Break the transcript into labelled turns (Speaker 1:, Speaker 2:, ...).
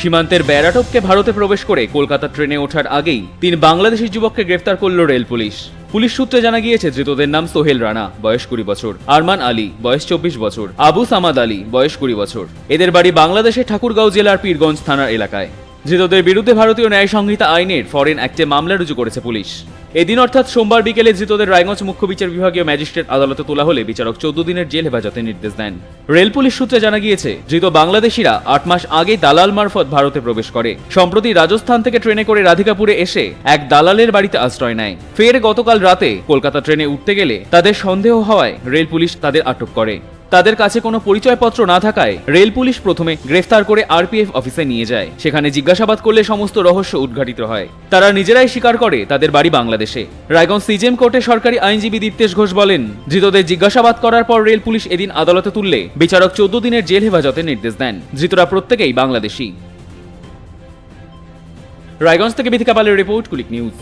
Speaker 1: সীমান্তের ব্যারাটপকে ভারতে প্রবেশ করে কলকাতা ট্রেনে ওঠার আগেই তিন বাংলাদেশি যুবককে গ্রেফতার করল রেল পুলিশ। পুলিশ সূত্রে জানা গিয়েছে, ধৃতদের নাম সোহেল রানা, বয়স কুড়ি বছর, আরমান আলী, বয়স চব্বিশ বছর, আবু সামাদ আলী, বয়স কুড়ি বছর। এদের বাড়ি বাংলাদেশের ঠাকুরগাঁও জেলার পীরগঞ্জ থানার এলাকায়। ধৃতদের বিরুদ্ধে ভারতীয় ন্যায় সংহিতা আইনের ফরেন অ্যাক্টে মামলা রুজু করেছে পুলিশ। এদিন অর্থাৎ সোমবার বিকেলে ধৃতদের রায়গঞ্জ মুখ্য বিচার বিভাগীয় ম্যাজিস্ট্রেট আদালতে তোলা হলে বিচারক চোদ্দ দিনের জেল হেফাজতের নির্দেশ দেন। রেল পুলিশ সূত্রে জানা গিয়েছে, ধৃত বাংলাদেশিরা আট মাস আগে দালাল মারফত ভারতে প্রবেশ করে। সম্প্রতি রাজস্থান থেকে ট্রেনে করে রাধিকাপুরে এসে এক দালালের বাড়িতে আশ্রয় নেয়। ফের গতকাল রাতে কলকাতা ট্রেনে উঠতে গেলে তাদের সন্দেহ হওয়ায় রেল পুলিশ তাদের আটক করে। তাদের কাছে কোনো পরিচয়পত্র না থাকায় রেল পুলিশ প্রথমে গ্রেফতার করে আরপিএফ অফিসে নিয়ে যায়। সেখানে জিজ্ঞাসাবাদ করলে সমস্ত রহস্য উদ্ঘাটিত হয়। তারা নিজেরাই স্বীকার করে তাদের বাড়ি বাংলাদেশে। রায়গঞ্জ সিজেম কোর্টে সরকারি আইনজীবী দীপ্তেশ ঘোষ বলেন, ধৃতদের জিজ্ঞাসাবাদ করার পর রেল পুলিশ এদিন আদালতে তুললে বিচারক চোদ্দ দিনের জেল হেফাজতের নির্দেশ দেন। ধৃতরা প্রত্যেকেই বাংলাদেশি। রায়গঞ্জ থেকে বিথিকা পালের রিপোর্ট, কুলিক নিউজ।